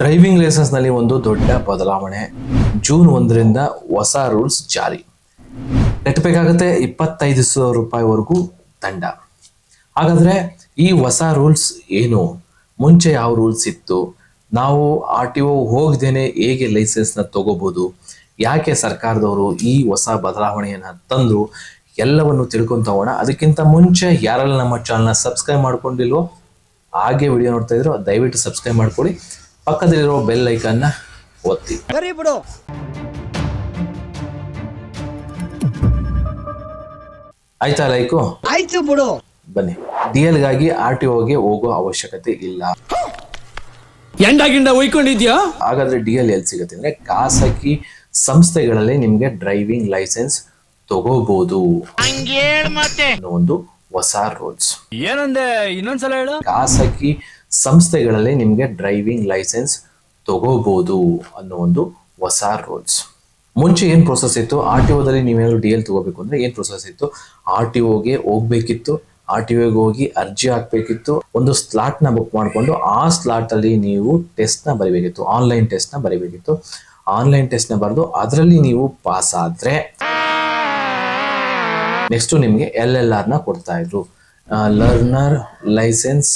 Driving ಲೈಸೆನ್ಸ್ನಲ್ಲಿ ಒಂದು ದೊಡ್ಡ ಬದಲಾವಣೆ. ಜೂನ್ ಒಂದರಿಂದ ಹೊಸ ರೂಲ್ಸ್ ಜಾರಿ. ಕಟ್ಟಬೇಕಾಗತ್ತೆ ಇಪ್ಪತ್ತೈದು ಸಾವಿರ ರೂಪಾಯಿವರೆಗೂ ದಂಡ. ಹಾಗಾದ್ರೆ ಈ ಹೊಸ ರೂಲ್ಸ್ ಏನು? ಮುಂಚೆ ಯಾವ ರೂಲ್ಸ್ ಇತ್ತು? ನಾವು ಆರ್ ಟಿ ಒ ಹೋಗದೇನೆ ಹೇಗೆ ಲೈಸೆನ್ಸ್ನ ತಗೋಬಹುದು ಯಾಕೆ ಸರ್ಕಾರದವರು ಈ ಹೊಸ ಬದಲಾವಣೆಯನ್ನ ತಂದ್ರು? ಎಲ್ಲವನ್ನು ತಿಳ್ಕೊಂತ ಹೋಗೋಣ. ಅದಕ್ಕಿಂತ ಮುಂಚೆ ಯಾರೆಲ್ಲ ನಮ್ಮ ಚಾನಲ್ನ ಸಬ್ಸ್ಕ್ರೈಬ್ ಮಾಡ್ಕೊಂಡಿಲ್ವೋ, ಹಾಗೆ ವಿಡಿಯೋ ನೋಡ್ತಾ ಇದ್ರು, ದಯವಿಟ್ಟು ಸಬ್ಸ್ಕ್ರೈಬ್ ಮಾಡ್ಕೊಳ್ಳಿ. ಪಕ್ಕದಲ್ಲಿರೋ ಬೆಲ್ ಐಕನ್ನ ಒತ್ತಿ. ಸರಿ ಬಿಡು. ಆಯ್ತಾ ಲೈಕು? ಆಯ್ತು ಬಿಡು. ಬನ್ನಿ. ಡಿ ಎಲ್ಗಾಗಿ ಆರ್ ಟಿ ಓಗೆ ಹೋಗೋ ಅವಶ್ಯಕತೆ ಇಲ್ಲ. ಎಂಡಾಗಿಂಡ ಒಯ್ಕೊಂಡಿದ್ಯಾ ಹಾಗಾದ್ರೆ ಡಿ ಎಲ್ ಎಲ್ಲಿ ಸಿಗುತ್ತೆ ಅಂದ್ರೆ ಖಾಸಗಿ ಸಂಸ್ಥೆಗಳಲ್ಲಿ ನಿಮ್ಗೆ ಡ್ರೈವಿಂಗ್ ಲೈಸೆನ್ಸ್ ತಗೋಬಹುದು ಒಂದು ಹೊಸ ರೂಲ್ಸ್ ಏನಂದೆ? ಇನ್ನೊಂದ್ಸಲ ಹೇಳು. ಖಾಸಗಿ ಸಂಸ್ಥೆಗಳಲ್ಲಿ ನಿಮಗೆ ಡ್ರೈವಿಂಗ್ ಲೈಸೆನ್ಸ್ ತಗೋಬಹುದು ಅನ್ನೋ ಒಂದು ಹೊಸ ರೂಲ್ಸ್ ಮುಂಚೆ ಏನು ಪ್ರೊಸೆಸ್ ಇತ್ತು? ಆರ್ ಟಿ ಒದಲ್ಲಿ ನೀವೇನಾದ್ರು ಡಿ ಎಲ್ ತಗೋಬೇಕು ಅಂದ್ರೆ ಏನು ಪ್ರೊಸೆಸ್ ಇತ್ತು? ಆರ್ ಟಿ ಒಗೆ ಹೋಗ್ಬೇಕಿತ್ತು. ಆರ್ ಟಿ ಒಗೆ ಹೋಗಿ ಅರ್ಜಿ ಹಾಕ್ಬೇಕಿತ್ತು. ಒಂದು ಸ್ಲಾಟ್ನ ಬುಕ್ ಮಾಡಿಕೊಂಡು ಆ ಸ್ಲಾಟ್ ಅಲ್ಲಿ ನೀವು ಟೆಸ್ಟ್ನ ಬರಿಬೇಕಿತ್ತು. ಆನ್ಲೈನ್ ಟೆಸ್ಟ್ನ ಬರಿಬೇಕಿತ್ತು. ಆನ್ಲೈನ್ ಟೆಸ್ಟ್ನ ಬರೆದು ಅದರಲ್ಲಿ ನೀವು ಪಾಸ್ ಆದ್ರೆ ನೆಕ್ಸ್ಟ್ ನಿಮಗೆ ಎಲ್ ಎಲ್ ಆರ್ನ ಕೊಡ್ತಾ ಇದ್ರು. ಲರ್ನರ್ ಲೈಸೆನ್ಸ್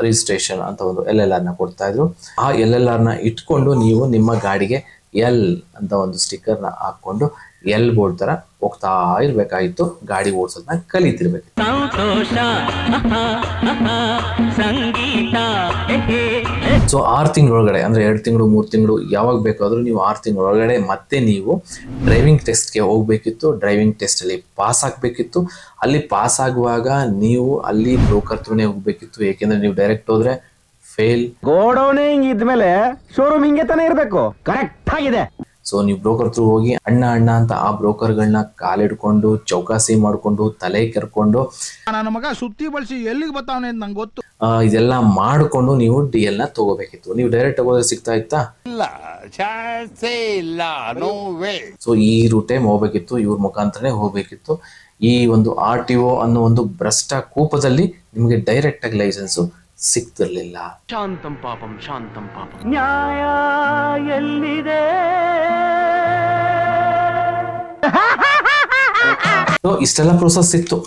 ರಿಜಿಸ್ಟ್ರೇಷನ್ ಅಂತ ಒಂದು ಎಲ್ ಎಲ್ ಆರ್ನ ಕೊಡ್ತಾ ಇದ್ರು. ಆ ಎಲ್ ಎಲ್ ಆರ್ನ ಇಟ್ಕೊಂಡು ನೀವು ನಿಮ್ಮ ಗಾಡಿಗೆ ಎಲ್ ಅಂತ ಒಂದು ಸ್ಟಿಕ್ಕರ್ನ ಹಾಕೊಂಡು ಎಲ್ ಬೋರ್ಡ್ ತರ ಹೋಗ್ತಾ ಇರ್ಬೇಕಾಯ್ತು ಗಾಡಿ ಓಡಿಸೋದನ್ನ ಕಲಿತಿರ್ಬೇಕು. ಸಂತೋಷ ಸಂಗೀತ ಸೊ ಆರು ತಿಂಗಳೊಳಗಡೆ ಅಂದ್ರೆ ಎರಡು ತಿಂಗಳು ಮೂರು ತಿಂಗಳು ಯಾವಾಗ ಬೇಕಾದ್ರೂ ನೀವು ಆರು ತಿಂಗಳೊಳಗಡೆ ಮತ್ತೆ ನೀವು ಡ್ರೈವಿಂಗ್ ಟೆಸ್ಟ್ಗೆ ಹೋಗ್ಬೇಕಿತ್ತು. ಡ್ರೈವಿಂಗ್ ಟೆಸ್ಟ್ ಅಲ್ಲಿ ಪಾಸ್ ಆಗ್ಬೇಕಿತ್ತು. ಅಲ್ಲಿ ಪಾಸ್ ಆಗುವಾಗ ನೀವು ಅಲ್ಲಿ ಬ್ರೋಕರ್ ತ್ರೂನೇ ಹೋಗ್ಬೇಕಿತ್ತು. ಏಕೆಂದ್ರೆ ನೀವು ಡೈರೆಕ್ಟ್ ಹೋದ್ರೆ ಫೇಲ್ ಗೋಡೌನೇ ಹಿಂಗಿದ್ಮೇಲೆ ಶೋರೂಮ್ ಹಿಂಗೆ ತಾನೇ ಇರಬೇಕು. ಕರೆಕ್ಟ್ ಆಗಿದೆ. ಸೊ ನೀವು ಬ್ರೋಕರ್ ಥ್ರೂ ಹೋಗಿ ಅಣ್ಣ ಅಣ್ಣ ಅಂತ ಆ ಬ್ರೋಕರ್ಗಳನ್ನ ಕಾಲಿಡ್ಕೊಂಡು ಚೌಕಾಸಿ ಮಾಡ್ಕೊಂಡು ತಲೆ ಕೆರ್ಕೊಂಡು ನನ್ನ ಮಗ ಸುತ್ತಿ ಬಳಸಿ ಎಲ್ಲಿಗೆ ಬರ್ತಾವನೆ ಅಂತ ನಂಗೆ ಗೊತ್ತು. ಆ, ಇದೆಲ್ಲ ಮಾಡಿಕೊಂಡು ನೀವು ಡಿ ಎಲ್ನ ತಗೋಬೇಕಿತ್ತು. ನೀವು ಡೈರೆಕ್ಟ್ ಹೋಗೋದ್ರೆ ಸಿಗ್ತಾ ಇತ್ತಾ? ಸೊ ಈ ರೂಟೇ ಹೋಗ್ಬೇಕಿತ್ತು ಇವ್ರ ಮುಖಾಂತರನೇ ಹೋಗ್ಬೇಕಿತ್ತು. ಈ ಒಂದು ಆರ್ ಟಿ ಒ ಅನ್ನೋ ಒಂದು ಭ್ರಷ್ಟ ಕೂಪದಲ್ಲಿ ನಿಮಗೆ ಡೈರೆಕ್ಟ್ ಆಗಿ ಲೈಸೆನ್ಸ್ ಸಿಗ್ತಿರ್ಲಿಲ್ಲ ಶಾಂತಂ ಪಾಪಂ ಶಾಂತಂ ಪಾಪಂ. ನ್ಯಾಯ ಎಲ್ಲಿದೆ? ಸೊ ಇಷ್ಟೆಲ್ಲ ಪ್ರೋಸೆಸ್ ಇತ್ತು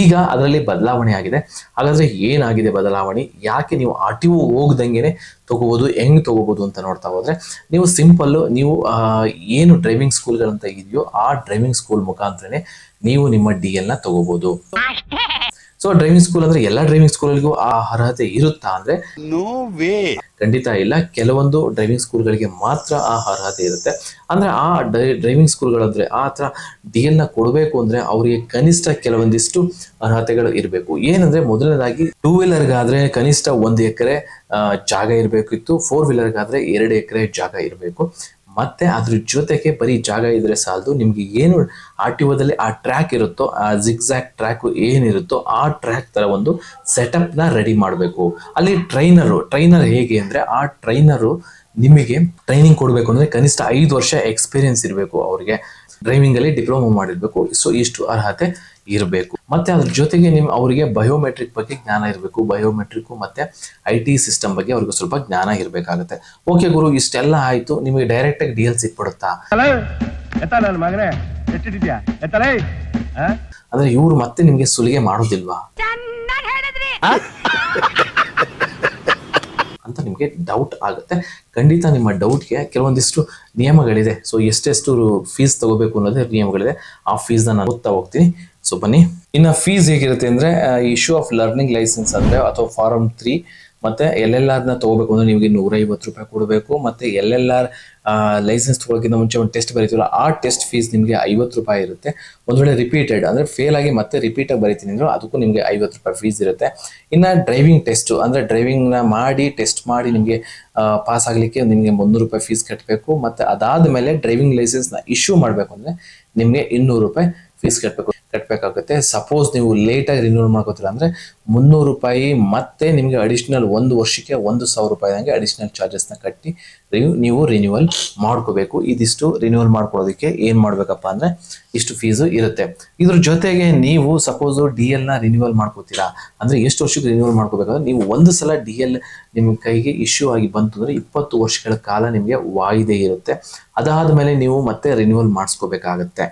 ಈಗ ಅದರಲ್ಲಿ ಬದಲಾವಣೆ ಆಗಿದೆ. ಹಾಗಾದ್ರೆ ಏನಾಗಿದೆ ಬದಲಾವಣೆ? ಯಾಕೆ ನೀವು ಆರ್ ಟಿ ಒ ಹೋಗ್ದಂಗೆನೆ ತಗೋಬಹುದು ಹೆಂಗ್ ತಗೋಬಹುದು ಅಂತ ನೋಡ್ತಾ ಹೋದ್ರೆ ನೀವು ಸಿಂಪಲ್ ನೀವು ಏನು ಡ್ರೈವಿಂಗ್ ಸ್ಕೂಲ್ಗಳಂತ ಇದೆಯೋ ಆ ಡ್ರೈವಿಂಗ್ ಸ್ಕೂಲ್ ಮುಖಾಂತರನೇ ನೀವು ನಿಮ್ಮ ಡಿ ಎಲ್ನ ತಗೋಬಹುದು ಸೊ ಡ್ರೈವಿಂಗ್ ಸ್ಕೂಲ್ ಅಂದ್ರೆ ಎಲ್ಲಾ ಡ್ರೈವಿಂಗ್ ಸ್ಕೂಲ್ಗಳಿಗೂ ಆ ಅರ್ಹತೆ ಇರುತ್ತಾ ಅಂದ್ರೆ ಖಂಡಿತ ಇಲ್ಲ. ಕೆಲವೊಂದು ಡ್ರೈವಿಂಗ್ ಸ್ಕೂಲ್ಗಳಿಗೆ ಮಾತ್ರ ಆ ಅರ್ಹತೆ ಇರುತ್ತೆ. ಅಂದ್ರೆ ಆ ಡ್ರೈವಿಂಗ್ ಸ್ಕೂಲ್ಗಳಂದ್ರೆ ಆ ತರ ಡಿ ಎಲ್ನ ಕೊಡಬೇಕು ಅಂದ್ರೆ ಅವರಿಗೆ ಕನಿಷ್ಠ ಕೆಲವೊಂದಿಷ್ಟು ಅರ್ಹತೆಗಳು ಇರಬೇಕು. ಏನಂದ್ರೆ ಮೊದಲನೇದಾಗಿ ಟೂ ವೀಲರ್ಗಾದ್ರೆ ಕನಿಷ್ಠ ಒಂದು ಎಕರೆ ಜಾಗ ಇರಬೇಕಿತ್ತು. ಫೋರ್ ವೀಲರ್ಗಾದ್ರೆ ಎರಡು ಎಕರೆ ಜಾಗ ಇರಬೇಕು. ಮತ್ತೆ ಅದ್ರ ಜೊತೆಗೆ ಬರೀ ಜಾಗ ಇದ್ರೆ ಸಾಲದು. ನಿಮ್ಗೆ ಏನು ಆರ್ ಟಿ ಒದಲ್ಲಿ ಆ ಟ್ರ್ಯಾಕ್ ಇರುತ್ತೋ, ಆ ಜಿಗ್ಸಾಕ್ ಟ್ರ್ಯಾಕ್ ಏನಿರುತ್ತೋ ಆ ಟ್ರ್ಯಾಕ್ ತರ ಒಂದು ಸೆಟಪ್ನ ರೆಡಿ ಮಾಡಬೇಕು. ಅಲ್ಲಿ ಟ್ರೈನರು ಟ್ರೈನರ್ ಹೇಗೆ ಅಂದ್ರೆ ಆ ಟ್ರೈನರು ನಿಮಗೆ ಟ್ರೈನಿಂಗ್ ಕೊಡಬೇಕು ಅಂದ್ರೆ ಕನಿಷ್ಠ ಐದು ವರ್ಷ ಎಕ್ಸ್ಪೀರಿಯನ್ಸ್ ಇರಬೇಕು ಅವ್ರಿಗೆ. ಡ್ರೈವಿಂಗ್ ಅಲ್ಲಿ ಡಿಪ್ಲೊಮಾ ಮಾಡಿರ್ಬೇಕು. ಸೊ ಇಷ್ಟು ಅರ್ಹತೆ ಇರಬೇಕು. ಮತ್ತೆ ಅದ್ರ ಜೊತೆಗೆ ನಿಮ್ ಅವರಿಗೆ ಬಯೋಮೆಟ್ರಿಕ್ ಬಗ್ಗೆ ಜ್ಞಾನ ಇರಬೇಕು. ಬಯೋಮೆಟ್ರಿಕ್ ಮತ್ತೆ ಐ ಟಿ ಸಿಸ್ಟಮ್ ಬಗ್ಗೆ ಅವ್ರಿಗೆ ಸ್ವಲ್ಪ ಜ್ಞಾನ ಇರಬೇಕಾಗುತ್ತೆ. ಓಕೆ ಗುರು ಇಷ್ಟೆಲ್ಲ ಆಯ್ತು. ನಿಮಗೆ ಡೈರೆಕ್ಟ್ ಆಗಿ ಡಿ ಎಲ್ ಸಿಕ್ಬಿಡುತ್ತಾ? ಅಂದ್ರೆ ಇವ್ರು ಮತ್ತೆ ನಿಮ್ಗೆ ಸುಲಿಗೆ ಮಾಡೋದಿಲ್ವಾ? ನಿಮಗೆ ಡೌಟ್ ಆಗುತ್ತೆ. ಖಂಡಿತ ನಿಮ್ಮ ಡೌಟ್ಗೆ ಕೆಲವೊಂದಿಷ್ಟು ನಿಯಮಗಳಿದೆ. ಸೊ ಎಷ್ಟೆಷ್ಟು ಫೀಸ್ ತಗೋಬೇಕು ಅನ್ನೋದೇ ನಿಯಮಗಳಿದೆ. ಆ ಫೀಸ್ನ ನಾನು ಓದ್ತಾ ಹೋಗ್ತೀನಿ. ಸೊ ಬನ್ನಿ. ಇನ್ನು ಫೀಸ್ ಹೇಗಿರುತ್ತೆ ಅಂದ್ರೆ ಇಶ್ಯೂ ಆಫ್ ಲರ್ನಿಂಗ್ ಲೈಸೆನ್ಸ್ ಅಂದ್ರೆ, ಅಥವಾ ಫಾರಮ್ ತ್ರೀ ಮತ್ತೆ ಎಲ್ ಎಲ್ ಆರ್ನ ತಗೋಬೇಕು ಅಂದ್ರೆ ನಿಮಗೆ ನೂರ ಐವತ್ತು ರೂಪಾಯಿ ಕೊಡಬೇಕು, ಮತ್ತೆ ಎಲ್ ಎಲ್ ಲೈಸೆನ್ಸ್ ತಗೊಳಕ್ಕಿಂತ ಮುಂಚೆ ಒಂದು ಟೆಸ್ಟ್ ಬರೀತೀವಲ್ಲ, ಆ ಟೆಸ್ಟ್ ಫೀಸ್ ನಿಮಗೆ ಐವತ್ತು ರೂಪಾಯಿ ಇರುತ್ತೆ. ಒಂದು ವೇಳೆ ರಿಪೀಟೆಡ್ ಅಂದ್ರೆ ಫೇಲ್ ಆಗಿ ಮತ್ತೆ ರಿಪೀಟ್ ಆಗಿ ಬರೀತೀನಿ ಅಂದ್ರೆ ಅದಕ್ಕೂ ನಿಮಗೆ ಐವತ್ತು ರೂಪಾಯಿ ಫೀಸ್ ಇರುತ್ತೆ. ಇನ್ನ ಡ್ರೈವಿಂಗ್ ಟೆಸ್ಟ್ ಅಂದ್ರೆ ಡ್ರೈವಿಂಗ್ನ ಮಾಡಿ ಟೆಸ್ಟ್ ಮಾಡಿ ನಿಮಗೆ ಪಾಸ್ ಆಗ್ಲಿಕ್ಕೆ ನಿಮಗೆ ಮುನ್ನೂರು ರೂಪಾಯಿ ಫೀಸ್ ಕಟ್ಟಬೇಕು ಮತ್ತೆ ಅದಾದ್ಮೇಲೆ ಡ್ರೈವಿಂಗ್ ಲೈಸೆನ್ಸ್ನ ಇಶ್ಯೂ ಮಾಡಬೇಕು ಅಂದ್ರೆ ನಿಮಗೆ ಇನ್ನೂರು ರೂಪಾಯಿ ಫೀಸ್ ಕಟ್ಟಬೇಕು ಕಟ್ಟಬೇಕಾಗುತ್ತೆ ಸಪೋಸ್ ನೀವು ಲೇಟಾಗಿ ರಿನ್ಯೂವಲ್ ಮಾಡ್ಕೋತೀರ ಅಂದ್ರೆ ಮುನ್ನೂರು ರೂಪಾಯಿ ಮತ್ತೆ ನಿಮಗೆ ಅಡಿಷನಲ್ ಒಂದು ವರ್ಷಕ್ಕೆ ಒಂದು ಸಾವಿರ ರೂಪಾಯಿ ಹಂಗೆ ಅಡಿಷನಲ್ ಚಾರ್ಜಸ್ನ ಕಟ್ಟಿ ನೀವು ರಿನ್ಯೂವಲ್ ಮಾಡ್ಕೋಬೇಕು. ಇದಿಷ್ಟು ರಿನ್ಯೂವಲ್ ಮಾಡ್ಕೊಳ್ಳೋದಕ್ಕೆ ಏನ್ ಮಾಡ್ಬೇಕಪ್ಪ ಅಂದ್ರೆ ಇಷ್ಟು ಫೀಸು ಇರುತ್ತೆ. ಇದ್ರ ಜೊತೆಗೆ ನೀವು ಸಪೋಸ್ ಡಿ ನ ರಿನ್ಯೂವಲ್ ಮಾಡ್ಕೋತೀರಾ, ಅಂದ್ರೆ ಎಷ್ಟು ವರ್ಷಕ್ಕೆ ರಿನ್ಯೂವಲ್ ಮಾಡ್ಕೋಬೇಕಾದ್ರೆ ನೀವು ಒಂದು ಸಲ ಡಿ ಎಲ್ ನಿಮ್ಮ ಕೈಗೆ ಇಶ್ಯೂ ಆಗಿ ಬಂತು ಅಂದ್ರೆ ಇಪ್ಪತ್ತು ವರ್ಷಗಳ ಕಾಲ ನಿಮಗೆ ವಾಯಿದೆ ಇರುತ್ತೆ. ಅದಾದ ಮೇಲೆ ನೀವು ಮತ್ತೆ ರಿನ್ಯೂವಲ್ ಮಾಡಿಸ್ಕೋಬೇಕಾಗತ್ತೆ.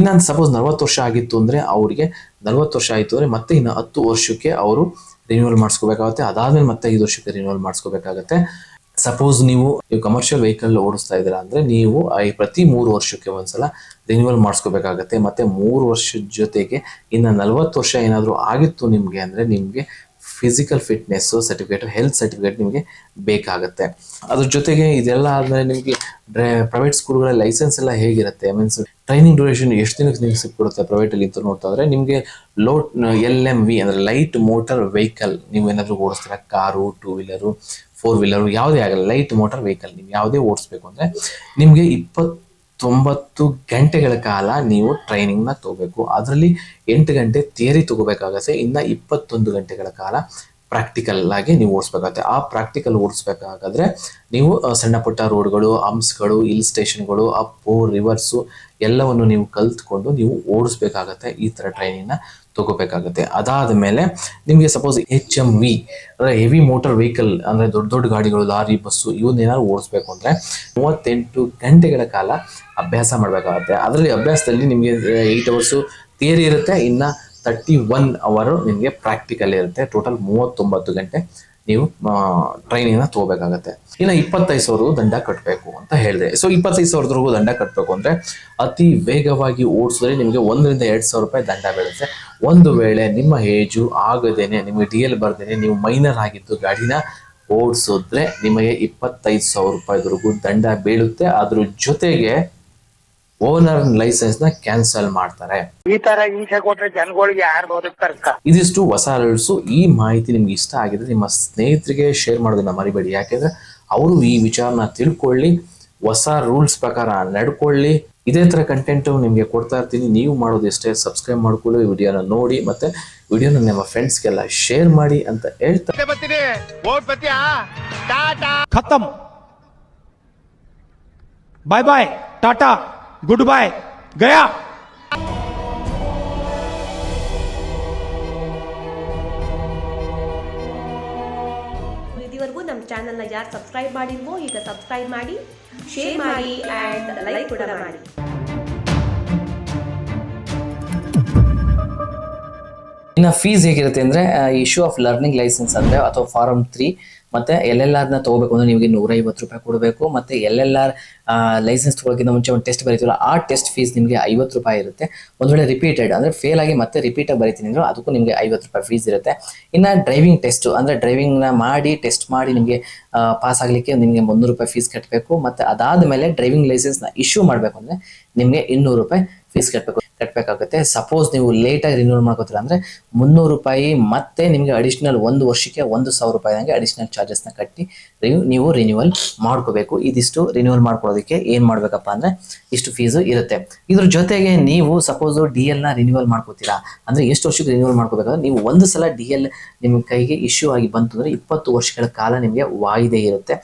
ಇನ್ನೊಂದು ಸಪೋಸ್ ನಲ್ವತ್ತು ವರ್ಷ ಆಗಿತ್ತು ಅಂದ್ರೆ ಅವರಿಗೆ ನಲ್ವತ್ತು ವರ್ಷ ಆಯಿತು ಅಂದ್ರೆ ಮತ್ತೆ ಇನ್ನು ಹತ್ತು ವರ್ಷಕ್ಕೆ ಅವರು ರಿನ್ಯೂವಲ್ ಮಾಡಿಸ್ಕೋಬೇಕಾಗುತ್ತೆ. ಅದಾದ್ಮೇಲೆ ಮತ್ತೆ ಐದು ವರ್ಷಕ್ಕೆ ರಿನ್ಯೂವಲ್ ಮಾಡಿಸ್ಕೋಬೇಕಾಗತ್ತೆ. ಸಪೋಸ್ ನೀವು ಕಮರ್ಷಿಯಲ್ ವೆಹಿಕಲ್ ಓಡಿಸ್ತಾ ಇದ್ದೀರಾ ಅಂದ್ರೆ ನೀವು ಪ್ರತಿ ಮೂರು ವರ್ಷಕ್ಕೆ ಒಂದ್ಸಲ ರಿನ್ಯೂವಲ್ ಮಾಡಿಸ್ಕೋಬೇಕಾಗತ್ತೆ. ಮತ್ತೆ ಮೂರು ವರ್ಷದ ಜೊತೆಗೆ ಇನ್ನು ನಲವತ್ತು ವರ್ಷ ಏನಾದರೂ ಆಗಿತ್ತು ನಿಮಗೆ ಅಂದ್ರೆ ನಿಮಗೆ physical fitness certificate health certificate ನಿಮಗೆ ಬೇಕಾಗುತ್ತೆ. ಅದ್ರ ಜೊತೆಗೆ ಇದೆಲ್ಲ ಆದಮೇಲೆ ನಿಮಗೆ ಪ್ರೈವೇಟ್ ಸ್ಕೂಲ್ಗಳ ಲೈಸೆನ್ಸ್ ಎಲ್ಲ ಹೇಗಿರುತ್ತೆ? ಮೀನ್ಸ್ ಟ್ರೈನಿಂಗ್ ಡ್ಯೂರೇಷನ್ ಎಷ್ಟು ದಿನಕ್ಕೆ ನಿಮಗೆ ಸಿಕ್ಕಿಬಿಡುತ್ತೆ ಪ್ರೈವೇಟ್ ಅಲ್ಲಿ ಅಂತ ನೋಡ್ತಾ ಇದ್ರೆ ನಿಮಗೆ ಲೋ ಎಲ್ ಎಂ ವಿ ಅಂದ್ರೆ ಲೈಟ್ ಮೋಟರ್ ವೆಹಿಕಲ್ ನೀವು ಏನಾದರೂ ಓಡಿಸ್ತೀರಾ? Car two wheeler four wheeler ಯಾವುದೇ ಆಗಲ್ಲ ಲೈಟ್ ಮೋಟರ್ ವೆಹಿಕಲ್ ನೀವು ಯಾವುದೇ ಓಡಿಸ್ಬೇಕು ಅಂದ್ರೆ ನಿಮಗೆ ಇಪ್ಪತ್ತೊಂಬತ್ತು ಗಂಟೆಗಳ ಕಾಲ ನೀವು ಟ್ರೈನಿಂಗ್ನ ತಗೋಬೇಕು. ಅದರಲ್ಲಿ ಎಂಟು ಗಂಟೆ ಥಿಯರಿ ತಗೋಬೇಕಾಗತ್ತೆ. ಇನ್ನು ಇಪ್ಪತ್ತೊಂದು ಗಂಟೆಗಳ ಕಾಲ ಪ್ರಾಕ್ಟಿಕಲ್ ಆಗಿ ನೀವು ಓಡಿಸ್ಬೇಕಾಗತ್ತೆ. ಆ ಪ್ರಾಕ್ಟಿಕಲ್ ಓಡಿಸ್ಬೇಕಾಗಾದ್ರೆ ನೀವು ಸಣ್ಣ ಪುಟ್ಟ ರೋಡ್ಗಳು ಹಂಪ್ಸ್ಗಳು ಹಿಲ್ ಸ್ಟೇಷನ್ಗಳು ಅಪ್ಪು ರಿವರ್ಸು ಎಲ್ಲವನ್ನು ನೀವು ಕಲ್ತ್ಕೊಂಡು ನೀವು ಓಡಿಸ್ಬೇಕಾಗತ್ತೆ. ಈ ಥರ ಟ್ರೈನಿಂಗ್ನ ತಗೋಬೇಕಾಗತ್ತೆ. ಅದಾದ ಮೇಲೆ ನಿಮಗೆ ಸಪೋಸ್ ಎಚ್ ಎಂ ವಿ ಅಂದರೆ ಹೆವಿ ಮೋಟರ್ ವೆಹಿಕಲ್ ಅಂದರೆ ದೊಡ್ಡ ದೊಡ್ಡ ಗಾಡಿಗಳು, ಲಾರಿ, ಬಸ್ಸು ಇವನ್ನೇನಾದ್ರು ಓಡಿಸ್ಬೇಕು ಅಂದರೆ ಮೂವತ್ತೆಂಟು ಗಂಟೆಗಳ ಕಾಲ ಅಭ್ಯಾಸ ಮಾಡಬೇಕಾಗತ್ತೆ. ಅದರಲ್ಲಿ ಅಭ್ಯಾಸದಲ್ಲಿ ನಿಮಗೆ ಏಯ್ಟ್ ಅವರ್ಸು ಥಿಯರಿ ಇರುತ್ತೆ. ಇನ್ನು ತರ್ಟಿ ಒನ್ ಅವರು ನಿಮಗೆ ಪ್ರಾಕ್ಟಿಕಲ್ ಇರುತ್ತೆ. ಟೋಟಲ್ ಮೂವತ್ತೊಂಬತ್ತು ಗಂಟೆ ನೀವು ಟ್ರೈನಿಂಗ್ನ ತಗೋಬೇಕಾಗತ್ತೆ. ಇನ್ನು ಇಪ್ಪತ್ತೈದು ಸಾವಿರ ದಂಡ ಕಟ್ಟಬೇಕು ಅಂತ ಹೇಳಿದೆ. ಸೊ ಇಪ್ಪತ್ತೈದು ಸಾವಿರದವರೆಗೂ ದಂಡ ಕಟ್ಟಬೇಕು ಅಂದರೆ ಅತಿ ವೇಗವಾಗಿ ಓಡಿಸಿದ್ರೆ ನಿಮಗೆ ಒಂದರಿಂದ ಎರಡು ಸಾವಿರ ರೂಪಾಯಿ ದಂಡ ಬೀಳುತ್ತೆ. ಒಂದು ವೇಳೆ ನಿಮ್ಮ ಏಜು ಆಗದೇನೆ, ನಿಮಗೆ ಡಿ ಎಲ್ ಬರ್ದೇನೆ, ನೀವು ಮೈನರ್ ಆಗಿದ್ದು ಗಾಡಿನ ಓಡಿಸಿದ್ರೆ ನಿಮಗೆ ಇಪ್ಪತ್ತೈದು ಸಾವಿರ ರೂಪಾಯಿವರೆಗೂ ದಂಡ ಬೀಳುತ್ತೆ. ಅದ್ರ ಜೊತೆಗೆ ಓನರ್ ಲೈಸೆನ್ಸ್ನ ಕ್ಯಾನ್ಸಲ್ ಮಾಡ್ತಾರೆ. ಈ ತರ ಹಿಂಸೆ ಕೊಟ್ಟರೆ ಜನಗಳಿಗೆ ಯಾರು ಬದುಕ್ತಾರ ಇದಿಷ್ಟು ಹೊಸ ರೂಲ್ಸ್ ಈ ಮಾಹಿತಿ ನಿಮ್ಗೆ ಇಷ್ಟ ಆಗಿದ್ರೆ ನಿಮ್ಮ ಸ್ನೇಹಿತರಿಗೆ ಶೇರ್ ಮಾಡೋದನ್ನ ಮರಿಬೇಡಿ. ಯಾಕೆಂದ್ರೆ ಅವರು ಈ ವಿಚಾರನ ತಿಳ್ಕೊಳ್ಳಿ ಹೊಸ ರೂಲ್ಸ್ ಪ್ರಕಾರ ನಡ್ಕೊಳ್ಳಿ. ಇದೇ ತರ ಕಂಟೆಂಟ್ ನಿಮಗೆ ಕೊಡ್ತಾ ಇರ್ತೀನಿ. ನೀವು ಮಾಡೋದು ಎಷ್ಟೇ ಸಬ್ಸ್ಕ್ರೈಬ್ ಮಾಡ್ಕೊಳ್ಳಿ ವಿಡಿಯೋನ ನೋಡಿ ಮತ್ತೆ ವಿಡಿಯೋನ ನಿಮ್ಮ ಫ್ರೆಂಡ್ಸ್ಗೆಲ್ಲ ಶೇರ್ ಮಾಡಿ ಅಂತ ಹೇಳ್ತಾ ಬರ್ತೀನಿ. Bye bye tata. Good bye Gaya ಇದುವರೆಗೂ ನಮ್ಮ ಚಾನೆಲ್ನ ಯಾರು ಸಬ್ಸ್ಕ್ರೈಬ್ ಮಾಡಿಲ್ವೋ ಈಗ ಸಬ್ಸ್ಕ್ರೈಬ್ ಮಾಡಿ ಶೇರ್ ಮಾಡಿ ಆ್ಯಂಡ್ ಲೈಕ್ ಕೂಡ ಮಾಡಿ. ಇನ್ನು ಫೀಸ್ ಹೇಗಿರುತ್ತೆ ಅಂದರೆ ಇಶ್ಯೂ ಆಫ್ ಲರ್ನಿಂಗ್ ಲೈಸೆನ್ಸ್ ಅಂದರೆ ಅಥವಾ ಫಾರಂ ತ್ರೀ ಮತ್ತು ಎಲ್ ಎಲ್ ತಗೋಬೇಕು ಅಂದರೆ ನಿಮಗೆ ನೂರೈವತ್ತು ರೂಪಾಯಿ ಕೊಡಬೇಕು, ಮತ್ತೆ ಎಲ್ ಎಲ್ ಲೈಸೆನ್ಸ್ ತೊಗೊಳಕ್ಕಿಂತ ಮುಂಚೆ ಒಂದು ಟೆಸ್ಟ್ ಬರೀತೀವಲ್ಲ, ಆ ಟೆಸ್ಟ್ ಫೀಸ್ ನಿಮಗೆ ಐವತ್ತು ರೂಪಾಯಿ ಇರುತ್ತೆ. ಒಂದು ವೇಳೆ ರಿಪೀಟೆಡ್ ಅಂದರೆ ಫೇಲ್ ಆಗಿ ಮತ್ತೆ ರಿಪೀಟಾಗಿ ಬರೀತೀನಿ ಅಂದ್ರೆ ಅದಕ್ಕೂ ನಿಮಗೆ ಐವತ್ತು ರೂಪಾಯಿ ಫೀಸ್ ಇರುತ್ತೆ. ಇನ್ನು ಡ್ರೈವಿಂಗ್ ಟೆಸ್ಟು ಅಂದರೆ ಡ್ರೈವಿಂಗ್ನ ಮಾಡಿ ಟೆಸ್ಟ್ ಮಾಡಿ ನಿಮಗೆ ಪಾಸ್ ಆಗಲಿಕ್ಕೆ ನಿಮಗೆ ಮುನ್ನೂರು ರೂಪಾಯಿ ಫೀಸ್ ಕಟ್ಟಬೇಕು ಮತ್ತು ಅದಾದ ಮೇಲೆ ಡ್ರೈವಿಂಗ್ ಲೈಸೆನ್ಸ್ನ ಇಶ್ಯೂ ಮಾಡಬೇಕು ಅಂದರೆ ನಿಮಗೆ ಇನ್ನೂರು ರೂಪಾಯಿ ಫೀಸ್ ಕಟ್ಟಬೇಕು ಕಟ್ಟಬೇಕಾಗುತ್ತೆ ಸಪೋಸ್ ನೀವು ಲೇಟಾಗಿ ರಿನ್ಯೂವಲ್ ಮಾಡ್ಕೋತೀರ ಅಂದರೆ ಮುನ್ನೂರು ರೂಪಾಯಿ ಮತ್ತೆ ನಿಮಗೆ ಅಡಿಷ್ನಲ್ ಒಂದು ವರ್ಷಕ್ಕೆ ಒಂದು ಸಾವಿರ ರೂಪಾಯಿ ಹಂಗೆ ಅಡಿಷ್ನಲ್ ಚಾರ್ಜಸ್ನ ಕಟ್ಟಿ ನೀವು ರಿನ್ಯೂವಲ್ ಮಾಡ್ಕೋಬೇಕು. ಇದಿಷ್ಟು ರಿನ್ಯೂವಲ್ ಮಾಡ್ಕೊಳ್ಳೋದಕ್ಕೆ ಏನು ಮಾಡಬೇಕಪ್ಪ ಅಂದರೆ ಇಷ್ಟು ಫೀಸು ಇರುತ್ತೆ. ಇದ್ರ ಜೊತೆಗೆ ನೀವು ಸಪೋಸ್ ಡಿ ಎಲ್ನ ರಿನ್ಯೂವಲ್ ಮಾಡ್ಕೋತೀರಾ ಅಂದರೆ ಎಷ್ಟು ವರ್ಷಕ್ಕೆ ರಿನ್ಯೂವಲ್ ಮಾಡ್ಕೋಬೇಕಾದ್ರೆ ನೀವು ಒಂದು ಸಲ ಡಿ ಎಲ್ ನಿಮ್ಮ ಕೈಗೆ ಇಶ್ಯೂ ಆಗಿ ಬಂತು ಅಂದರೆ ಇಪ್ಪತ್ತು ವರ್ಷಗಳ ಕಾಲ ನಿಮಗೆ ವಾಯಿದೆ ಇರುತ್ತೆ.